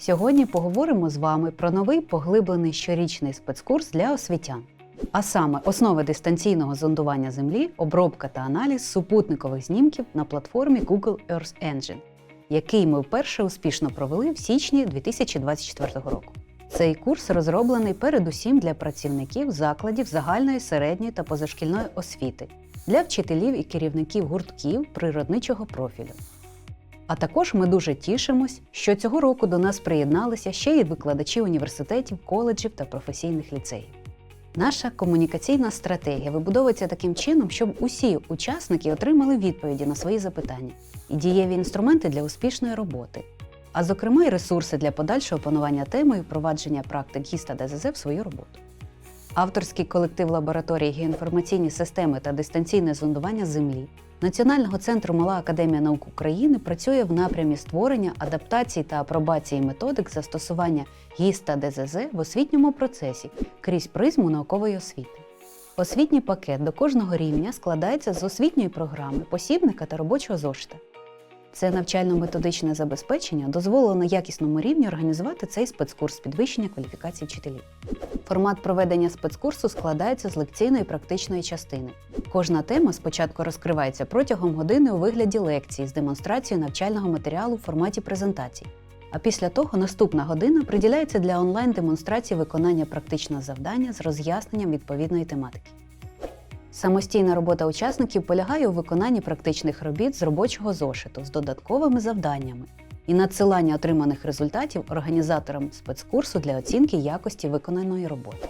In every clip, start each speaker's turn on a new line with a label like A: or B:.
A: Сьогодні поговоримо з вами про новий поглиблений щорічний спецкурс для освітян. А саме основи дистанційного зондування Землі, обробка та аналіз супутникових знімків на платформі Google Earth Engine, який ми вперше успішно провели в січні 2024 року. Цей курс розроблений передусім для працівників закладів загальної, середньої та позашкільної освіти, для вчителів і керівників гуртків природничого профілю. А також ми дуже тішимось, що цього року до нас приєдналися ще й викладачі університетів, коледжів та професійних ліцеїв. Наша комунікаційна стратегія вибудовується таким чином, щоб усі учасники отримали відповіді на свої запитання і дієві інструменти для успішної роботи, а зокрема й ресурси для подальшого опанування теми і впровадження практик ГІС та ДЗЗ в свою роботу. Авторський колектив лабораторії геоінформаційні системи та дистанційне зондування Землі Національного центру Мала Академія наук України працює в напрямі створення, адаптації та апробації методик застосування ГІС та ДЗЗ в освітньому процесі крізь призму наукової освіти. Освітній пакет до кожного рівня складається з освітньої програми, посібника та робочого зошита. Це навчально-методичне забезпечення дозволило на якісному рівні організувати цей спецкурс підвищення кваліфікації вчителів. Формат проведення спецкурсу складається з лекційної практичної частини. Кожна тема спочатку розкривається протягом години у вигляді лекції з демонстрацією навчального матеріалу в форматі презентацій. А після того наступна година приділяється для онлайн-демонстрації виконання практичного завдання з роз'ясненням відповідної тематики. Самостійна робота учасників полягає у виконанні практичних робіт з робочого зошиту з додатковими завданнями і надсилання отриманих результатів організаторам спецкурсу для оцінки якості виконаної роботи.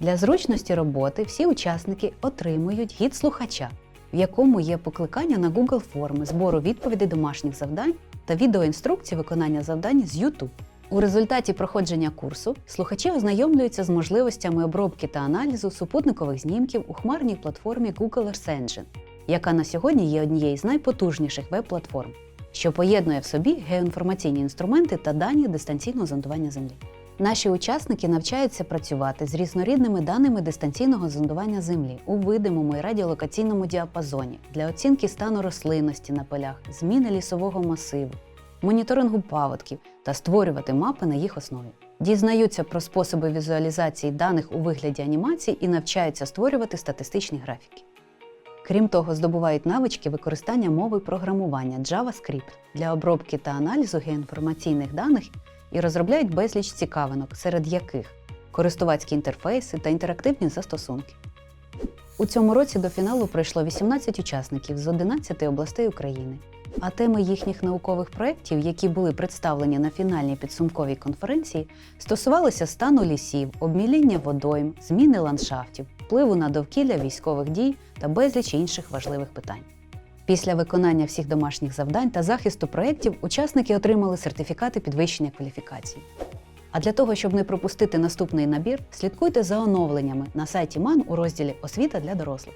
A: Для зручності роботи всі учасники отримують гід слухача, в якому є покликання на Google форми збору відповідей домашніх завдань та відеоінструкції виконання завдань з YouTube. У результаті проходження курсу слухачі ознайомлюються з можливостями обробки та аналізу супутникових знімків у хмарній платформі Google Earth Engine, яка на сьогодні є однією з найпотужніших веб-платформ, що поєднує в собі геоінформаційні інструменти та дані дистанційного зондування Землі. Наші учасники навчаються працювати з різнорідними даними дистанційного зондування Землі у видимому і радіолокаційному діапазоні для оцінки стану рослинності на полях, зміни лісового масиву, моніторингу паводків та створювати мапи на їх основі. Дізнаються про способи візуалізації даних у вигляді анімацій і навчаються створювати статистичні графіки. Крім того, здобувають навички використання мови програмування JavaScript для обробки та аналізу геоінформаційних даних і розробляють безліч цікавинок, серед яких користувацькі інтерфейси та інтерактивні застосунки. У цьому році до фіналу пройшло 18 учасників з 11 областей України. А теми їхніх наукових проєктів, які були представлені на фінальній підсумковій конференції, стосувалися стану лісів, обміління водойм, зміни ландшафтів, впливу на довкілля військових дій та безліч інших важливих питань. Після виконання всіх домашніх завдань та захисту проєктів учасники отримали сертифікати підвищення кваліфікації. А для того, щоб не пропустити наступний набір, слідкуйте за оновленнями на сайті МАН у розділі Освіта для дорослих.